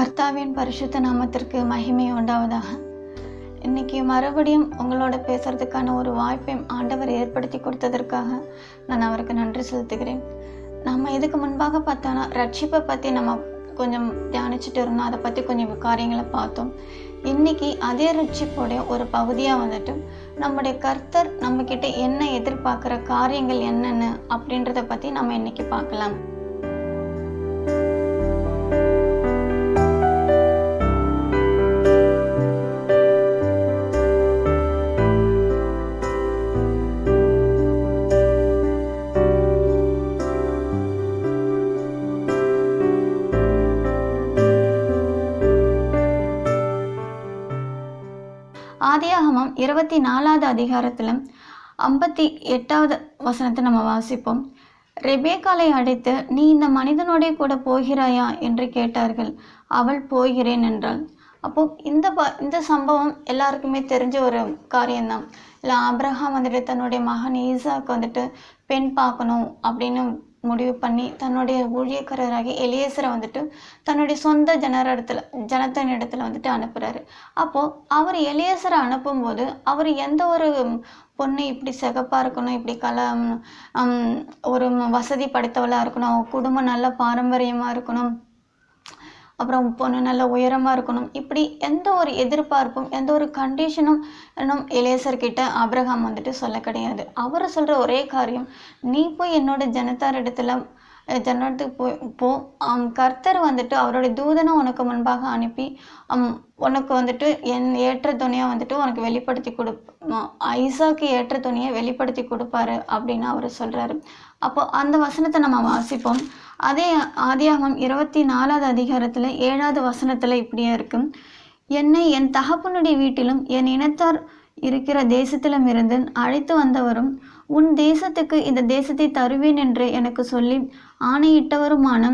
கர்த்தாவின் பரிசுத்த நாமத்திற்கு மகிமை உண்டாவதாக. இன்னைக்கு மறுபடியும் உங்களோட பேசுறதுக்கான ஒரு வாய்ப்பையும் ஆண்டவர் ஏற்படுத்தி கொடுத்ததற்காக நான் அவருக்கு நன்றி செலுத்துகிறேன். நம்ம இதுக்கு முன்பாக பார்த்தோன்னா ரட்சிப்பை பற்றி நம்ம கொஞ்சம் தியானிச்சுட்டு இருந்தோம். அதை பற்றி கொஞ்சம் காரியங்களை பார்த்தோம். இன்னைக்கு அதே ரட்சிப்போடைய ஒரு பகுதியாக வந்துட்டு நம்முடைய கர்த்தர் நம்மக்கிட்ட என்ன எதிர்பார்க்குற காரியங்கள் என்னென்ன அப்படின்றத பற்றி நம்ம இன்னைக்கு பார்க்கலாம். இருபத்தி நாலாவது அதிகாரத்தில் ஐம்பத்தி எட்டாவது வசனத்தை நம்ம வாசிப்போம். ரெபேக்காலை அழைத்து நீ இந்த மனிதனோடே கூட போகிறாயா? என்று கேட்டார்கள். அவள் போகிறேன் என்றாள். அப்போ இந்த ப இந்த சம்பவம் எல்லாருக்குமே தெரிஞ்ச ஒரு காரியம்தான். இல்லை ஆப்ரஹாம் வந்துட்டு தன்னுடைய மகன் ஈசாக்கு வந்துட்டு பெண் பார்க்கணும் அப்படின்னு முடிவு பண்ணி தன்னுடைய ஊழியக்காரராகி எலியேசரை வந்துட்டு தன்னுடைய சொந்த ஜனர் இடத்துல ஜனத்தன் இடத்துல வந்துட்டு அனுப்புறாரு. அப்போ அவர் எலியேசரை அனுப்பும்போது அவர் எந்த ஒரு பொண்ணு இப்படி சிகப்பா இருக்கணும் இப்படி கல ஒரு வசதி படைத்தவளா இருக்கணும் குடும்பம் நல்ல பாரம்பரியமா இருக்கணும் அப்புறம் பொண்ணு நல்ல உயரமாக இருக்கணும். இப்படி எந்த ஒரு எதிர்பார்ப்பும் எந்த ஒரு கண்டிஷனும் இன்னும் இளையசர்கிட்ட அப்ரஹாம் வந்துட்டு சொல்ல கிடையாது. அவர் சொல்கிற ஒரே காரியம் நீ போய் என்னோட ஜனத்தார் இடத்துல ஜன்னத்துக்கு போய் போ. கர்த்தர் வந்துட்டு அவருடைய தூதனை உனக்கு முன்பாக அனுப்பி உனக்கு வந்துட்டு என் ஏற்ற துணையாக வந்துட்டு உனக்கு வெளிப்படுத்தி கொடு ஐசாக்கு ஏற்ற துணையை வெளிப்படுத்தி கொடுப்பாரு அப்படின்னு அவர் சொல்கிறாரு அப்போ அந்த வசனத்தை நம்ம வாசிப்போம். அதே ஆதியாகமம் இருபத்தி நாலாவது அதிகாரத்தில் ஏழாவது வசனத்தில் இப்படியே இருக்கும் என்னை என் தகப்பனுடைய வீட்டிலும் என் இனத்தார் இருக்கிற தேசத்திலும் இருந்து அழைத்து வந்தவரும் உன் தேசத்துக்கு இந்த தேசத்தை தருவேன் என்று எனக்கு சொல்லி ஆணையிட்டவருமான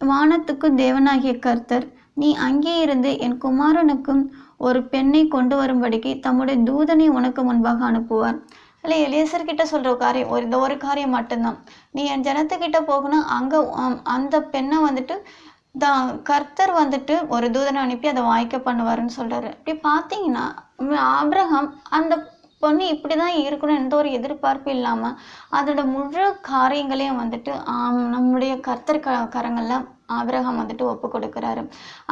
வானத்துக்கு தேவனாகிய கர்த்தர் நீ அங்கே இருந்து என் குமாரனுக்கும் ஒரு பெண்ணை கொண்டு வரும்படிக்கு தம்முடைய தூதனை உனக்கு முன்பாக அனுப்புவார். இல்லை எலியசர்கிட்ட சொல்கிற காரியம் ஒரு இந்த ஒரு காரியம் மட்டும்தான். நீ என் ஜனத்துக்கிட்ட போகணும் அங்கே அந்த பெண்ணை வந்துட்டு தான் கர்த்தர் வந்துட்டு ஒரு தூதனை அனுப்பி அதை வாய்க்க பண்ணுவாருன்னு சொல்கிறாரு இப்படி பார்த்தீங்கன்னா ஆப்ரஹாம் அந்த பொண்ணு இப்படி தான் இருக்கணும் எந்த ஒரு எதிர்பார்ப்பு இல்லாமல் அதோட முழு காரியங்களையும் வந்துட்டு நம்முடைய கர்த்தர் க கரங்கள்ல ஆபிரகாம் வந்துட்டு ஒப்பு கொடுக்குறாரு.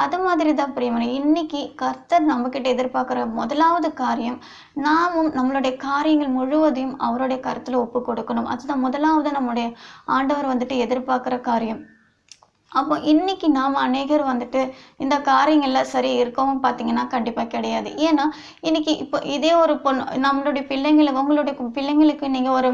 அது மாதிரி தான் பிரியமனை இன்னைக்கு கர்த்தர் நம்மக்கிட்ட எதிர்பார்க்குற முதலாவது காரியம் நாமும் நம்மளுடைய காரியங்கள் முழுவதையும் அவருடைய கருத்தில் ஒப்பு கொடுக்கணும். அதுதான் முதலாவது நம்முடைய ஆண்டவர் வந்துட்டு எதிர்பார்க்குற காரியம். அப்போ இன்னைக்கு நாம் அநேகர் வந்துட்டு இந்த காரியங்கள்லாம் சரி இருக்கவும் பார்த்தீங்கன்னா கண்டிப்பாக கிடையாது. ஏன்னா இன்னைக்கு இப்போ இதே ஒரு பொண்ணு நம்மளுடைய பிள்ளைங்களை உங்களுடைய பிள்ளைங்களுக்கு நீங்கள் ஒரு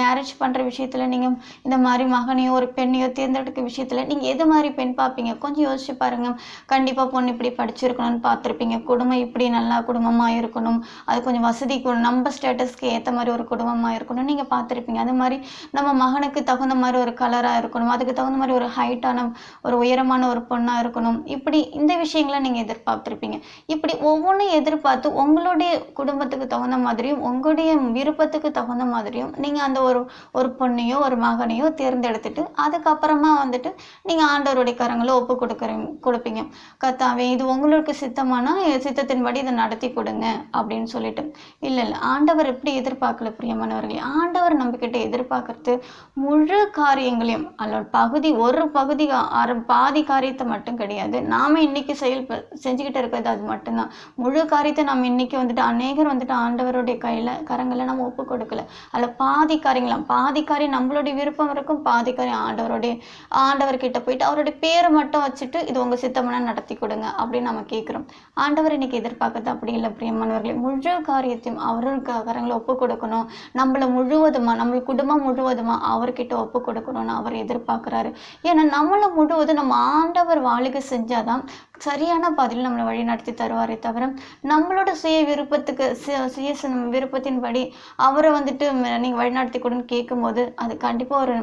மேரேஜ் பண்ணுற விஷயத்தில் நீங்கள் இந்த மாதிரி மகனையோ ஒரு பெண்ணையோ தேர்ந்தெடுக்க விஷயத்தில் நீங்கள் எது மாதிரி பெண் பார்ப்பீங்க? கொஞ்சம் யோசிச்சு பாருங்கள் கண்டிப்பாக பொண்ணு இப்படி படிச்சிருக்கணும்னு பார்த்துருப்பீங்க. குடும்பம் இப்படி நல்லா குடும்பமாக இருக்கணும். அது கொஞ்சம் வசதி நம்ம ஸ்டேட்டஸ்க்கு ஏற்ற மாதிரி ஒரு குடும்பமாக இருக்கணும். நீங்கள் பார்த்துருப்பீங்க. அது மாதிரி நம்ம மகனுக்கு தகுந்த மாதிரி ஒரு கலராக இருக்கணும். அதுக்கு தகுந்த மாதிரி ஒரு ஹைட்டான ஒரு உயரமான ஒரு பொண்ணாக இருக்கணும். இப்படி இந்த விஷயங்களை நீங்கள் எதிர்பார்த்துருப்பீங்க. இப்படி ஒவ்வொன்றும் எதிர்பார்த்து உங்களுடைய குடும்பத்துக்கு தகுந்த மாதிரியும் உங்களுடைய விருப்பத்துக்கு தகுந்த மாதிரியும் நீங்கள் அந்த ஒரு ஒரு பொண்ணையோ ஒரு மகனையோ தேர்ந்தெடுத்துட்டு அதுக்கப்புறமா வந்துட்டு நீங்கள் ஆண்டவருடைய கரங்களை ஒப்பு கொடுக்குறீங்க கொடுப்பீங்க. கத்தாவே இது உங்களுக்கு சித்தமானா? சித்தத்தின்படி இதை நடத்தி கொடுங்க. அப்படின்னு சொல்லிட்டு. இல்லை இல்லை. ஆண்டவர் எப்படி எதிர்பார்க்கல பிரியமானவர்களே. ஆண்டவர் நம்மக்கிட்ட எதிர்பார்க்கறது முழு காரியங்களையும் அல்ல பகுதி ஒரு பகுதி அரை பாதி காரியத்தை மட்டும் கிடையாது. நாம இன்னைக்கு செயல் செஞ்சுக்கிட்டு இருக்கிறது அது மட்டும்தான். முழு காரியத்தை நம்ம இன்னைக்கு வந்துட்டு அநேகர் வந்துட்டு ஆண்டவருடைய கையில கரங்களை நம்ம ஒப்பு கொடுக்கல. அதில் பாதி காரியங்களாம் பாதி காரியம் நம்மளுடைய விருப்பம் இருக்கும் பாதி காரியம் ஆண்டவருடைய ஆண்டவர்கிட்ட போயிட்டு அவருடைய பேரை மட்டும் வச்சுட்டு இது உங்க சித்தமனா நடத்தி கொடுங்க அப்படின்னு நம்ம கேட்குறோம். ஆண்டவர் இன்னைக்கு எதிர்பார்க்கறது அப்படி இல்லை பிரியமானவர்களே. முழு காரியத்தையும் அவருக்கு கரங்களை ஒப்பு கொடுக்கணும். நம்மளை முழுவதுமா நம்ம குடும்பம் முழுவதுமா அவர்கிட்ட ஒப்பு கொடுக்கணும்னு அவர் எதிர்பார்க்குறாரு. ஏன்னா நம்மளை முழுவதும் நம்ம ஆண்டவர் வாழுகை செஞ்சாதான் சரியான பாதையில் நம்மளை வழி நடத்தி தருவாரே தவிர நம்மளோட சுய விருப்பத்துக்கு சு- சுய விருப்பத்தின்படி அவரை வந்துட்டு நீங்கள் நீங்க வழிநடத்தி கொடுன்னு கேட்கும்போது அது கண்டிப்பா ஒரு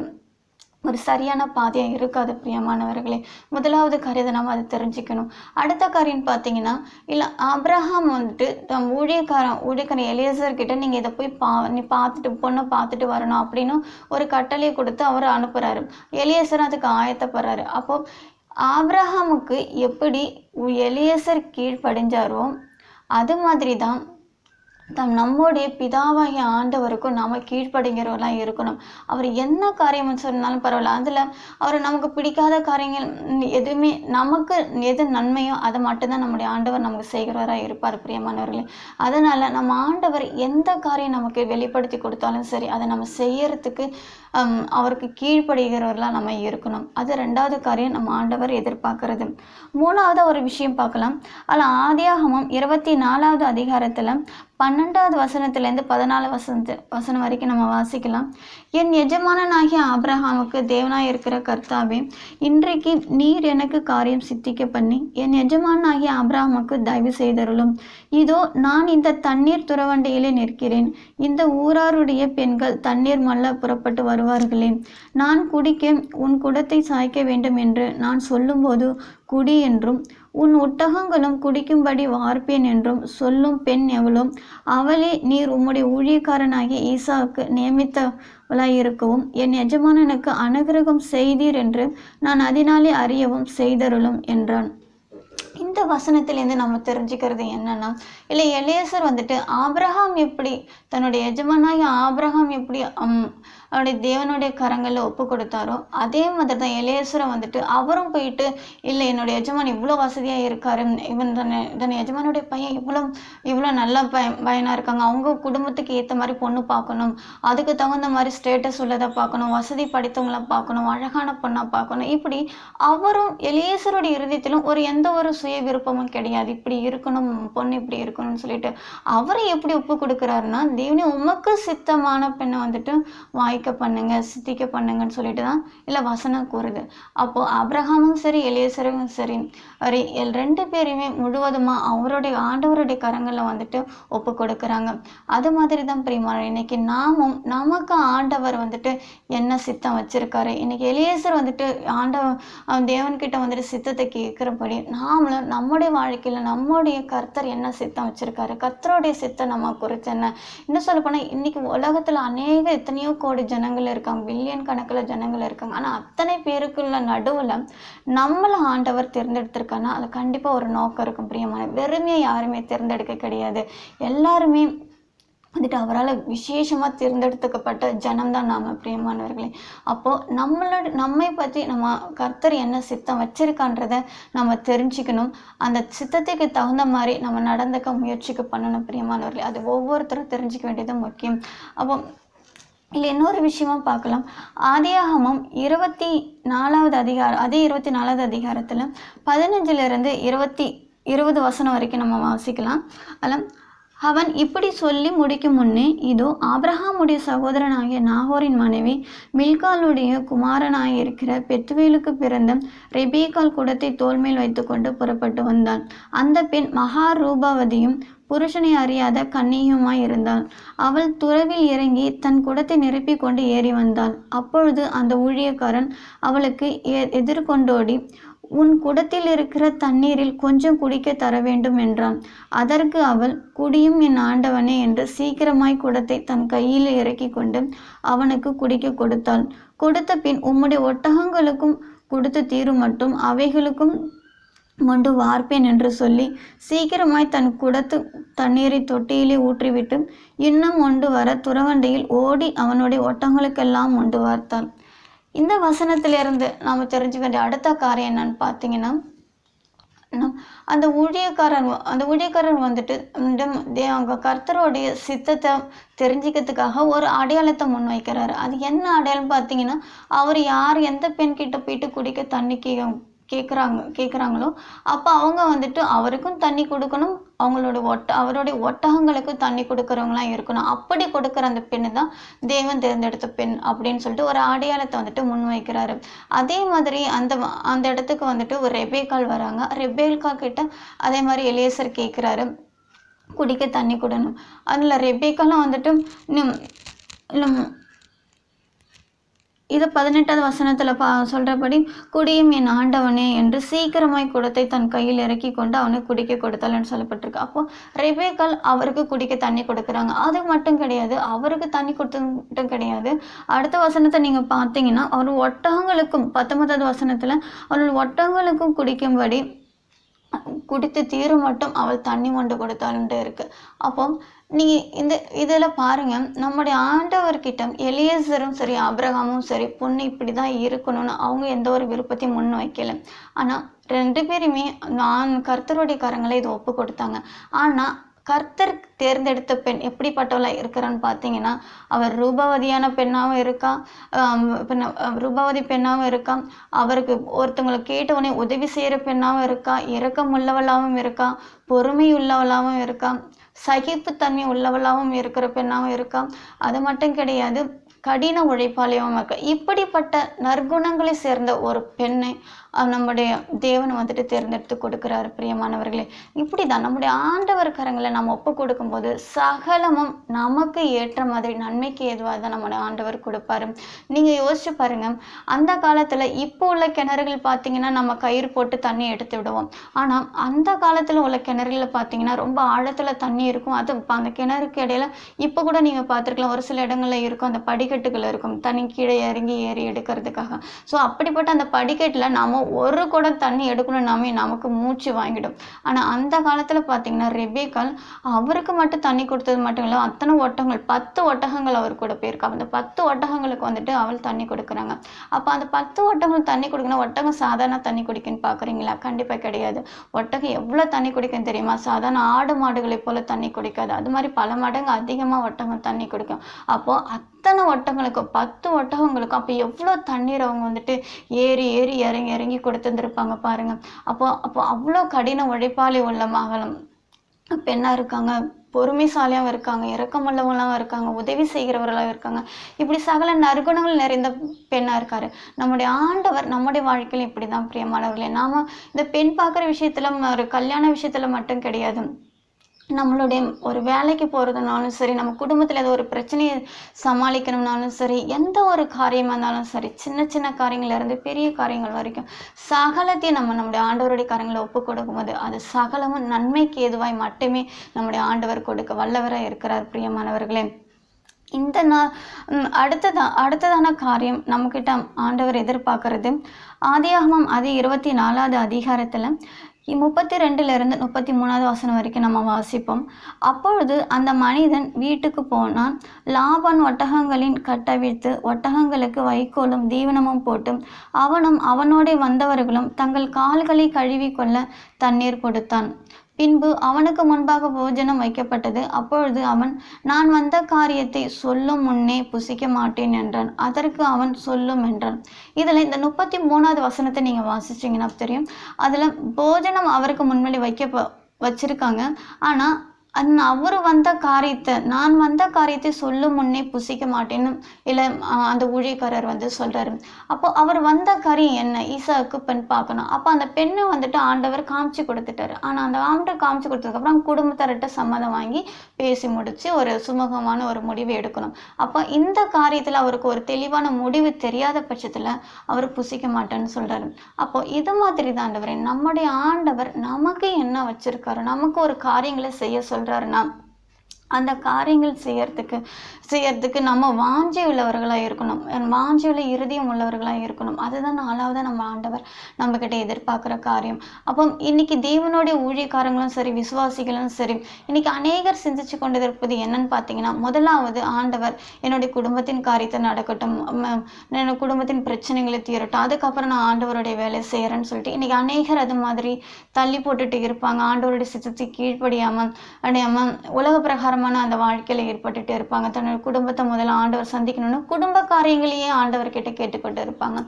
ஒரு சரியான பாதையாக இருக்காது பிரியமானவர்களே. முதலாவது காரியத்தை நம்ம அதை தெரிஞ்சுக்கணும். அடுத்த காரியம் பார்த்தீங்கன்னா இல்லை அப்ரஹாம் வந்துட்டு தம் ஊழியக்காரன் ஊழியக்காரன் எலியசர் கிட்ட நீங்கள் இதை போய் பா நீ பார்த்துட்டு பொண்ணை பார்த்துட்டு வரணும் அப்படின்னு ஒரு கட்டளையை கொடுத்து அவர் அனுப்புகிறாரு எலியசர் அதுக்கு ஆயத்தப்படுறாரு. அப்போ ஆப்ரஹாமுக்கு எப்படி எலியசர் கீழ்ப்படிஞ்சாரோ அது மாதிரி தான் தம் நம்முடைய பிதாவாகிய ஆண்டவருக்கும் நாம கீழ்ப்படுகிறவர்களா இருக்கணும். அவர் என்ன காரியம் சொன்னாலும் பரவாயில்ல. அதுல அவர் நமக்கு பிடிக்காத காரியங்கள் எதுவுமே நமக்கு எது நன்மையோ அதை மட்டும்தான் நம்முடைய ஆண்டவர் நமக்கு செய்கிறவராக இருப்பார் பிரியமானவர்களே. அதனால நம்ம ஆண்டவர் எந்த காரியம் நமக்கு வெளிப்படுத்தி கொடுத்தாலும் சரி அதை நம்ம செய்யறதுக்கு அவருக்கு கீழ்ப்படுகிறவர்களாக நம்ம இருக்கணும். அது ரெண்டாவது காரியம் நம்ம ஆண்டவர் எதிர்பார்க்கறது. மூணாவது ஒரு விஷயம் பார்க்கலாம். அதில் ஆதியாகமம் இருபத்தி நாலாவது அதிகாரத்தில் பன்னெண்டாவது வசனத்திலேருந்து பதினாலு வசனத்து வசனம் வரைக்கும் நம்ம வாசிக்கலாம். என் எஜமானனாகிய ஆப்ரஹாமுக்கு தேவனாய் இருக்கிற கர்த்தாவே இன்றைக்கு நீர் எனக்கு காரியம் சித்திக்க பண்ணி என் எஜமானாகிய ஆப்ரஹாமுக்கு தயவு செய்தருளும். இதோ நான் இந்த தண்ணீர் துறவண்டியிலே நிற்கிறேன். இந்த ஊராருடைய பெண்கள் தண்ணீர் மல்ல புறப்பட்டு வருவார்களே. நான் குடிக்க உன் குடத்தை சாய்க்க வேண்டும் என்று நான் சொல்லும்போது குடி என்றும் உன் ஒட்டகங்களும் குடிக்கும்படி வார்ப்பேன் என்றும் சொல்லும் பெண் எவளோ அவளே நீர் உம்முடைய ஊழியக்காரனாகிய ஈசாவுக்கு நியமித்தவளாயிருக்கவும் என் எஜமானனுக்கு அனுகிரகம் செய்தீர் என்று நான் அதனாலே அறியவும் செய்தருளும் என்றான். இந்த வசனத்திலேருந்து நம்ம தெரிஞ்சுக்கிறது என்னன்னா இல்லை எலேசர் வந்துட்டு ஆபிரகாம் எப்படி தன்னுடைய எஜமானாய ஆபிரகாம் எப்படி அம், அவருடைய தேவனுடைய கரங்களில் ஒப்பு கொடுத்தாரோ அதே மாதிரி தான் எலேசரை வந்துட்டு அவரும் போயிட்டு இல்லை என்னுடைய எஜமான் இவ்வளோ வசதியாக இருக்காரு இவன் தன்னை தன் எஜமானுடைய பையன் இவ்வளோ இவ்வளோ நல்ல பய பையனாக இருக்காங்க அவங்க குடும்பத்துக்கு ஏற்ற மாதிரி பொண்ணு பார்க்கணும் அதுக்கு தகுந்த மாதிரி ஸ்டேட்டஸ் உள்ளதை பார்க்கணும் வசதி படித்தவங்கள பார்க்கணும் அழகான பொண்ணாக பார்க்கணும் இப்படி அவரும் எலேசருடைய இருதயத்திலும் ஒரு எந்த ஒரு சுய விருப்பமும் கிடையாது. இப்படி இருக்கணும் பொண்ணு இப்படி இருக்கணும்னு சொல்லிட்டு அவரை எப்படி ஒப்பு கொடுக்குறாருன்னா தேவனே உமக்கு சித்தமான பெண்ணை வந்துட்டு வாய்க்க பண்ணுங்க சித்திக்க பண்ணுங்கன்னு சொல்லிட்டு தான் இல்லை வசனம் கூறுது. அப்போ அப்ரஹாமும் சரி எலியேசரும் சரி ரெண்டு பேரையுமே முழுவதுமாக அவருடைய ஆண்டவருடைய கரங்களில் வந்துட்டு ஒப்பு கொடுக்குறாங்க. அது மாதிரி தான் பிரியமான இன்னைக்கு நாமும் நமக்கு ஆண்டவர் வந்துட்டு என்ன சித்தம் வச்சிருக்காரு? இன்னைக்கு எலியேசர் வந்துட்டு ஆண்டவன் தேவன்கிட்ட வந்துட்டு சித்தத்தை கேட்குறபடி நாமளும் நம்முடைய வாழ்க்கையில் நம்முடைய கர்த்தர் என்ன சித்தம் வச்சிருக்காரு? கர்த்தருடைய சித்தம் நம்ம குறித்து என்ன? இன்னும் சொல்ல போனால் இன்னைக்கு உலகத்துல அநேக எத்தனையோ கோடி ஜனங்கள் இருக்காங்க பில்லியன் கணக்கில் ஜனங்கள் இருக்காங்க. ஆனால் அத்தனை பேருக்குள்ள நடுவில் நம்மளை ஆண்டவர் தேர்ந்தெடுத்திருக்கான்னா அது கண்டிப்பாக ஒரு நோக்கம் இருக்கும் பிரியமான வெறுமையை யாருமே தேர்ந்தெடுக்க கிடையாது. எல்லாருமே வந்துட்டு அவரால் விசேஷமாக தேர்ந்தெடுத்துக்கப்பட்ட ஜனம்தான் நாம பிரியமானவர்களே. அப்போது நம்மளோட நம்மை பற்றி நம்ம கர்த்தர் என்ன சித்தம் வச்சிருக்கான்றத நம்ம தெரிஞ்சுக்கணும். அந்த சித்தத்துக்கு தகுந்த மாதிரி நம்ம நடந்துக்க முயற்சிக்க பண்ணணும் பிரியமானவர்களே. அது ஒவ்வொருத்தரும் தெரிஞ்சுக்க வேண்டியது முக்கியம். அப்போ இல்லை இன்னொரு விஷயமா பார்க்கலாம். ஆதியாகமம் இருபத்தி நாலாவது அதிகாரம் அதே இருபத்தி நாலாவது அதிகாரத்தில் பதினஞ்சுலேருந்து இருபத்தி இருபது வசனம் வரைக்கும் நம்ம வாசிக்கலாம். அதில் அவன் இப்படி சொல்லி முடிக்கும் முன்னே இதோ ஆப்ரஹாமுடைய சகோதரனாகிய நாகோரின் மனைவி மில்காலுடைய குமாரனாய் இருக்கிற பெத்துவேலுக்கு பிறந்த ரெபேக்கால் குடத்தை தோல்மேல் வைத்துக்கொண்டு புறப்பட்டு வந்தான். அந்த பெண் மகா ரூபாவதியும் புருஷனை அறியாத கண்ணியுமாய் இருந்தாள். அவள் துறவில் இறங்கி தன் குடத்தை நிரப்பி கொண்டு ஏறி வந்தாள். அப்பொழுது அந்த ஊழியக்காரன் அவளுக்கு எ- எதிர்கொண்டோடி உன் குடத்தில் இருக்கிற தண்ணீரில் கொஞ்சம் குடிக்க தர வேண்டும் என்றான். அதற்கு அவள் குடியும் என் ஆண்டவனே என்று சீக்கிரமாய் குடத்தை தன் கையில் இறக்கி கொண்டு அவனுக்கு குடிக்க கொடுத்தாள். கொடுத்த பின் உம்முடைய ஒட்டகங்களுக்கும் கொடுத்து தீரும் மட்டும் அவைகளுக்கும் கொண்டு வார்ப்பேன் என்று சொல்லி சீக்கிரமாய் தன் குடத்து தண்ணீரை தொட்டியிலே ஊற்றிவிட்டு இன்னும் ஒன்று வர துறவண்டையில் ஓடி அவனுடைய ஒட்டங்களுக்கெல்லாம் ஒன்று வார்த்தாள். இந்த வசனத்திலிருந்து நாம் தெரிஞ்சுக்க வேண்டிய அடுத்த காரியம் என்னன்னு பார்த்தீங்கன்னா அந்த ஊழியக்காரன் அந்த ஊழியக்காரன் வந்துட்டு அவங்க கர்த்தருடைய சித்தத்தை தெரிஞ்சுக்கிறதுக்காக ஒரு அடையாளத்தை முன்வைக்கிறாரு. அது என்ன அடையாளம் பார்த்தீங்கன்னா அவர் யார் எந்த பெண் கிட்ட போயிட்டு குடிக்க தண்ணிக்கு கேட்குறாங்க கேட்குறாங்களோ அப்போ அவங்க வந்துட்டு அவருக்கும் தண்ணி கொடுக்கணும் அவங்களோட ஒட்ட அவருடைய ஒட்டகங்களுக்கும் தண்ணி கொடுக்குறவங்களாம் இருக்கணும். அப்படி கொடுக்குற அந்த பெண்ணு தான் தேவன் தேர்ந்தெடுத்த பெண் அப்படின்னு சொல்லிட்டு ஒரு அடையாளத்தை வந்துட்டு முன்வைக்கிறாரு. அதே மாதிரி அந்த அந்த இடத்துக்கு வந்துட்டு ஒரு ரெபேக்கால் வராங்க. ரெபேல்கா கிட்ட அதே மாதிரி எலியேசர் கேட்குறாரு குடிக்க தண்ணி கொடுணும் அதில் ரெபேக்காலாம் வந்துட்டு இது பதினெட்டாவது வசனத்தில் பா சொல்கிறபடி குடியும் என் ஆண்டவனே என்று சீக்கிரமாய் குடத்தை தன் கையில் இறக்கி கொண்டு அவனுக்கு குடிக்க கொடுத்தாள் என்று சொல்லப்பட்டிருக்கு. அப்போ ரெபேக்கால் அவருக்கு குடிக்க தண்ணி கொடுக்குறாங்க. அது மட்டும் கிடையாது அவருக்கு தண்ணி கொடுத்தது மட்டும் கிடையாது. அடுத்த வசனத்தை நீங்கள் பார்த்தீங்கன்னா அவர் ஒட்டகங்களுக்கும் பத்தொன்பதாவது வசனத்தில் அவர்கள் ஒட்டகங்களுக்கும் குடிக்கும்படி குடித்து தீரும் மட்டும் அவள் தண்ணி மொண்டு கொடுத்தாள்ன்ட்டு இருக்கு. அப்போ நீ இந்த இதில் பாருங்க. நம்முடைய ஆண்டவர்கிட்ட எலியசரும் சரி அப்ரஹாமும் சரி பொண்ணு இப்படி தான் இருக்கணும்னு அவங்க எந்த ஒரு விருப்பத்தையும் முன் வைக்கல ஆனால் ரெண்டு பேருமே நான் கர்த்தருடைய கரங்களை இது ஒப்பு கொடுத்தாங்க. ஆனால் கர்த்தர் தேர்ந்தெடுத்த பெண் எப்படிப்பட்டவளா இருக்கிறான்னு பார்த்தீங்கன்னா அவர் ரூபாவதியான பெண்ணாகவும் இருக்கா பெண்ண ரூபாவதி பெண்ணாகவும் இருக்கா அவருக்கு ஒருத்தவங்களை கேட்டவனே உதவி செய்கிற பெண்ணாகவும் இருக்கா இரக்கம் உள்ளவளாகவும் இருக்கா பொறுமை உள்ளவளாகவும் இருக்கா சகிப்புத்தன்மை உள்ளவளாகவும் இருக்கிற பெண்ணாகவும் இருக்கா அது மட்டும் கிடையாது கடின உழைப்பாளியாகவும் இருக்க இப்படிப்பட்ட நற்குணங்களை சேர்ந்த ஒரு பெண்ணை நம்முடைய தேவன் வந்துட்டு தேர்ந்தெடுத்து கொடுக்கிறாரு பிரியமானவர்களே. இப்படி தான் நம்முடைய ஆண்டவர் கரங்களை நம்ம ஒப்பு கொடுக்கும்போது சகலமும் நமக்கு ஏற்ற மாதிரி நன்மைக்கு ஏதுவாக தான் நம்முடைய ஆண்டவர் கொடுப்பாரு. நீங்கள் யோசிச்சு பாருங்க அந்த காலத்தில் இப்போ உள்ள கிணறுகள் பார்த்தீங்கன்னா நம்ம கயிறு போட்டு தண்ணி எடுத்து விடுவோம். ஆனால் அந்த காலத்தில் உள்ள கிணறுகளில் பார்த்தீங்கன்னா ரொம்ப ஆழத்தில் தண்ணி இருக்கும். அது அந்த கிணறுக்கு இடையில இப்போ கூட நீங்கள் பார்த்துருக்கலாம் ஒரு சில இடங்கள்ல இருக்கும். அந்த படிக்கட்டுகள் இருக்கும். தண்ணி கீழே இறங்கி ஏறி எடுக்கிறதுக்காக. ஸோ அப்படிப்பட்ட அந்த படிக்கட்டில் நாம ஒரு குடம் தண்ணி எடுக்கணும்னாமே நமக்கு மூச்சு வாங்கிடும். ஆனால் அந்த காலத்தில் பார்த்தீங்கன்னா ரெபேக்கால் அவருக்கு மட்டும் தண்ணி கொடுத்தது மட்டும் இல்லை அத்தனை ஒட்டகங்கள் பத்து ஒட்டகங்கள் அவர் கூட போயிருக்கா அந்த பத்து ஒட்டகங்களுக்கு வந்துட்டு அவள் தண்ணி கொடுக்குறாங்க. அப்போ அந்த பத்து ஒட்டகம் தண்ணி கொடுக்கணும் ஒட்டகம் சாதாரண தண்ணி குடிக்குன்னு பார்க்குறீங்களா கண்டிப்பாக கிடையாது. ஒட்டகம் எவ்வளோ தண்ணி குடிக்கும் தெரியுமா? சாதாரண ஆடு மாடுகளை போல் தண்ணி குடிக்காது. அது மாதிரி பல மடங்கு அதிகமாக ஒட்டகம் தண்ணி குடிக்கும். அப்போது அத்தனை ஒட்டகங்களுக்கும் பத்து ஒட்டகங்களுக்கும் அப்போ எவ்வளோ தண்ணீர் அவங்க வந்துட்டு ஏறி ஏறி இறங்கி இறங்கி கொடுத்துருந்துருப்பாங்க பாருங்க. அப்போ அப்போ அவ்வளோ கடின உழைப்பாளி உள்ள மகளும். பெண்ணாக இருக்காங்க? பொறுமைசாலியாகவும் இருக்காங்க இரக்கமுள்ளவங்களாகவும் இருக்காங்க உதவி செய்கிறவர்களாகவும் இருக்காங்க. இப்படி சகல நற்குணங்கள் நிறைந்த பெண்ணாக இருக்காரு. நம்முடைய ஆண்டவர் நம்முடைய வாழ்க்கையில் இப்படி தான் பிரியமானவர்களே. நாம இந்த பெண் பார்க்குற விஷயத்துல ஒரு கல்யாண விஷயத்துல மட்டும் கிடையாது. நம்மளுடைய ஒரு வேலைக்கு போகிறதுனாலும் சரி நம்ம குடும்பத்தில் ஏதோ ஒரு பிரச்சனையை சமாளிக்கணும்னாலும் சரி எந்த ஒரு காரியமாக இருந்தாலும் சரி சின்ன சின்ன காரியங்கள்லேருந்து பெரிய காரியங்கள் வரைக்கும் சகலத்தையும் நம்ம நம்முடைய ஆண்டவருடைய காரியங்களை ஒப்பு கொடுக்கும்போது அது சகலமும் நன்மைக்கு ஏதுவாய் மட்டுமே நம்முடைய ஆண்டவர் கொடுக்க வல்லவராக இருக்கிறார் பிரியமானவர்களே. இந்த நா அடுத்ததான் அடுத்ததா அடுத்ததான காரியம் நம்மக்கிட்ட ஆண்டவர் எதிர்பார்க்கறது. ஆதியாகமம் அது இருபத்தி நாலாவது அதிகாரத்தில் முப்பத்தி ரெண்டுலேருந்து முப்பத்தி மூணாவது வசனம் வரைக்கும் நம்ம வாசிப்போம். அப்பொழுது அந்த மனிதன் வீட்டுக்கு போனான். லாபன் ஒட்டகங்களின் கட்டவிழ்த்து ஒட்டகங்களுக்கு வைக்கோலும் தீவனமும் போட்டு அவனும் அவனோடே வந்தவர்களும் தங்கள் கால்களை கழுவிக்கொள்ள தண்ணீர் கொடுத்தான். பின்பு அவனுக்கு முன்பாக போஜனம் வைக்கப்பட்டது. அப்பொழுது அவன் நான் வந்த காரியத்தை சொல்லும் முன்னே புசிக்க மாட்டேன் என்றான். அதற்கு அவன் சொல்லும் என்றான். இதில் இந்த முப்பத்தி மூணாவது வசனத்தை நீங்கள் வாசிச்சிங்கன்னா தெரியும். அதில் போஜனம் அவருக்கு முன்னாடி வைக்க ப- வச்சிருக்காங்க. ஆனால் அந் அவர் வந்த காரியத்தை நான் வந்த காரியத்தை சொல்லும் முன்னே புசிக்க மாட்டேன்னு இல்லை அந்த ஊழியக்காரர் வந்து சொல்கிறாரு அப்போ அவர் வந்த காரியம் என்ன? ஈசாவுக்கு பெண் பார்க்கணும். அப்போ அந்த பெண்ணை வந்துட்டு ஆண்டவர் காமிச்சு கொடுத்துட்டாரு. ஆனால் அந்த ஆண்டவர் காமிச்சு கொடுத்ததுக்கப்புறம் குடும்பத்தார்கிட்ட சம்மதம் வாங்கி பேசி முடித்து ஒரு சுமூகமான ஒரு முடிவு எடுக்கணும். அப்போ இந்த காரியத்தில் அவருக்கு ஒரு தெளிவான முடிவு தெரியாத பட்சத்தில் அவர் புசிக்க மாட்டேன்னு சொல்கிறாரு அப்போ இது மாதிரி தான் ஆண்டவரே நம்முடைய ஆண்டவர் நமக்கு என்ன வச்சிருக்காரு நமக்கு ஒரு காரியங்களை செய்ய சொல் சொல்றாருன்னா அந்த காரியங்கள் செய்யறதுக்கு செய்யறதுக்கு நம்ம வாஞ்சி உள்ளவர்களாக இருக்கணும். வாஞ்சி உள்ள இருதயம் உள்ளவர்களாக இருக்கணும். அதுதான் நாலாவது நம்ம ஆண்டவர் நம்ம கிட்ட எதிர்பார்க்குற காரியம். அப்போ இன்னைக்கு தேவனுடைய ஊழியக்காரங்களும் சரி விசுவாசிகளும் சரி இன்னைக்கு அநேகர் சிந்திச்சு கொண்டு இருப்பது என்னன்னு பார்த்தீங்கன்னா முதலாவது ஆண்டவர் என்னுடைய குடும்பத்தின் காரியத்தை நடக்கட்டும் என்னோட குடும்பத்தின் பிரச்சனைகளை தீரட்டும் அதுக்கப்புறம் நான் ஆண்டவருடைய வேலையை செய்கிறேன்னு சொல்லிட்டு இன்னைக்கு அநேகர் அது மாதிரி தள்ளி போட்டுட்டு இருப்பாங்க. ஆண்டவருடைய சித்தத்தை கீழ்ப்படியாமல் அடையாமல் உலக பிரகாரம் பிரகாரமான அந்த வாழ்க்கையில ஏற்பட்டுட்டு இருப்பாங்க. தன்னோட குடும்பத்தை முதல்ல ஆண்டவர் சந்திக்கணும்னு குடும்ப காரியங்களையே ஆண்டவர் கிட்ட கேட்டுக்கொண்டு இருப்பாங்க.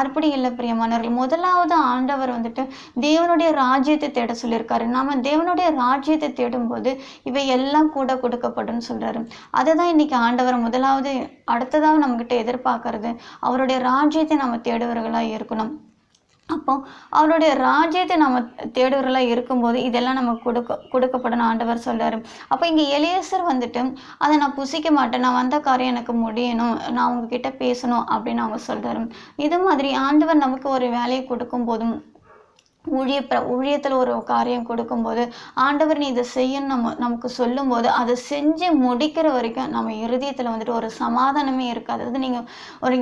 அப்படி இல்லை பிரியமானவர்கள் முதலாவது ஆண்டவர் வந்துட்டு தேவனுடைய ராஜ்யத்தை தேட சொல்லியிருக்காரு. நாம தேவனுடைய ராஜ்யத்தை தேடும்போது இவை எல்லாம் கூட கொடுக்கப்படும் சொல்றாரு. அதுதான் இன்னைக்கு ஆண்டவர் முதலாவது அடுத்ததாக நம்மகிட்ட எதிர்பார்க்கறது. அவருடைய ராஜ்யத்தை நம்ம தேடுவர்களாக இருக்கணும். அப்போ அவருடைய ராஜ்யத்தை நம்ம தேடுவர்களாக இருக்கும்போது இதெல்லாம் நமக்கு கொடுக்க கொடுக்கப்படணும் ஆண்டவர் சொல்றாரு. அப்போ இங்கே எலியசர் வந்துட்டு அதை நான் புசிக்க மாட்டேன். நான் வந்த காரியம் எனக்கு முடியணும். நான் உங்ககிட்ட பேசணும். அப்படின்னு அவங்க சொல்றாரு. இது மாதிரி ஆண்டவர் நமக்கு ஒரு வேலையை கொடுக்கும் போதும் ஊழிய பிர ஊழியத்தில் ஒரு காரியம் கொடுக்கும்போது ஆண்டவர் நீ இதை செய்யணும் நம்ம நமக்கு சொல்லும்போது அதை செஞ்சு முடிக்கிற வரைக்கும் நம்ம இருதயத்தில் வந்துட்டு ஒரு சமாதானமே இருக்காது. அதாவது நீங்கள் ஒரு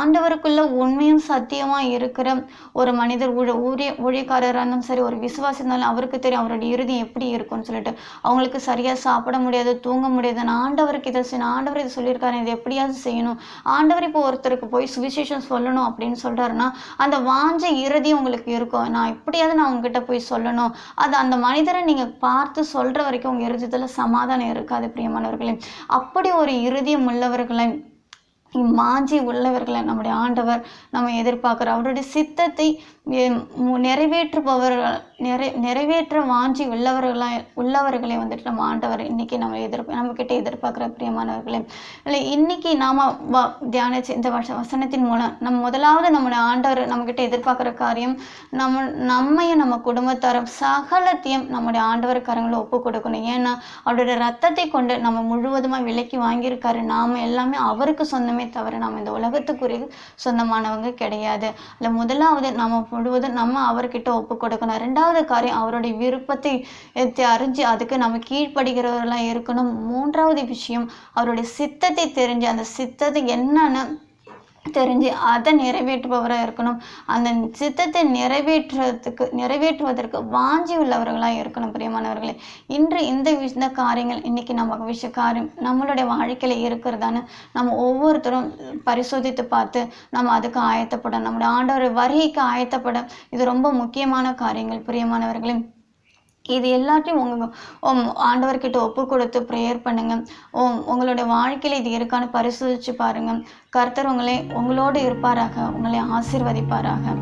ஆண்டவருக்குள்ள உண்மையும் சத்தியமாக இருக்கிற ஒரு மனிதர் ஊழ ஊழிய ஊழியக்காரராக இருந்தாலும் சரி ஒரு விசுவாசி இருந்தாலும் அவருக்கு தெரியும் அவருடைய இறுதியம் எப்படி இருக்கும்னு சொல்லிட்டு அவங்களுக்கு சரியாக சாப்பிட முடியாது தூங்க முடியாது. நான் ஆண்டவருக்கு இதை செய்யணும் ஆண்டவர் இதை சொல்லியிருக்காரு இதை எப்படியாவது செய்யணும். ஆண்டவர் இப்போ ஒருத்தருக்கு போய் சுவிசேஷம் சொல்லணும் அப்படின்னு சொல்கிறாருன்னா அந்த வாஞ்ச இறுதி உங்களுக்கு இருக்கும். நான் எப்படியாவது நான் உங்ககிட்ட போய் சொல்லணும். அது அந்த மனிதரை நீங்க பார்த்து சொல்ற வரைக்கும் உங்க இறுதியத்தில் சமாதானம் இருக்காது பிரியமானவர்களே அப்படி ஒரு இறுதியம் உள்ளவர்களை மாஞ்சி உள்ளவர்களை நம்முடைய ஆண்டவர் நம்ம எதிர்பார்க்குற அவருடைய சித்தத்தை நிறைவேற்றுபவர்கள் நிறை நிறைவேற்ற வாஞ்சி உள்ளவர்களாக உள்ளவர்களை வந்துட்டு நம்ம ஆண்டவர் இன்னைக்கு நம்ம எதிர்ப்பு நம்ம கிட்ட எதிர்பார்க்குற பிரியமானவர்களே. இல்லை இன்னைக்கு நாம வ- தியானிச்ச இந்த வச வசனத்தின் மூலம் நம்ம முதலாவது நம்முடைய ஆண்டவர் நம்ம கிட்ட எதிர்பார்க்குற காரியம் நம்ம நம்மையும் நம்ம குடும்பத்தாரும் சகலத்தையும் நம்முடைய ஆண்டவர் கரங்களை ஒப்பு கொடுக்கணும் ஏன்னா அவருடைய ரத்தத்தை கொண்டு நம்ம முழுவதுமாக விலைக்கு வாங்கியிருக்காரு. நாம எல்லாமே அவருக்கு சொந்தமே தவிர நம்ம இந்த உலகத்துக்குரிய சொந்தமானவங்க கிடையாது. இல்லை முதலாவது நம்ம முழுவதும் நம்ம அவர்கிட்ட ஒப்பு கொடுக்கணும். ரெண்டாவது காரியம் அவருடைய விருப்பத்தை அறிஞ்சு அதுக்கு நம்ம கீழ்ப்படுகிறவர்களாக இருக்கணும். மூன்றாவது விஷயம் அவருடைய சித்தத்தை தெரிஞ்சு அந்த சித்தத்தை என்னன்னு தெரிஞ்சு அதை நிறைவேற்றுபவராக இருக்கணும். அந்த சித்தத்தை நிறைவேற்றுறதுக்கு நிறைவேற்றுவதற்கு வாஞ்சி உள்ளவர்களாக இருக்கணும் பிரியமானவர்களே. இன்று இந்த விஷய இந்த காரியங்கள் இன்னைக்கு நமக்கு விஷய காரியம் நம்மளுடைய வாழ்க்கையில் இருக்கிறதான்னு நம்ம ஒவ்வொருத்தரும் பரிசோதித்து பார்த்து நம்ம அதுக்கு ஆயத்தப்படும் நம்முடைய ஆண்டவர் வருகைக்கு ஆயத்தப்படும் இது ரொம்ப முக்கியமான காரியங்கள் பிரியமானவர்களே. இது எல்லாத்தையும் உங்கள் ஆண்டவர்கிட்ட ஒப்பு கொடுத்து ப்ரேயர் பண்ணுங்கள் ஓம் உங்களோட வாழ்க்கையில் இது இருக்கான்னு பரிசோதித்து பாருங்க. கர்த்தர் உங்களை உங்களோடு இருப்பாராக உங்களை ஆசிர்வதிப்பாராக.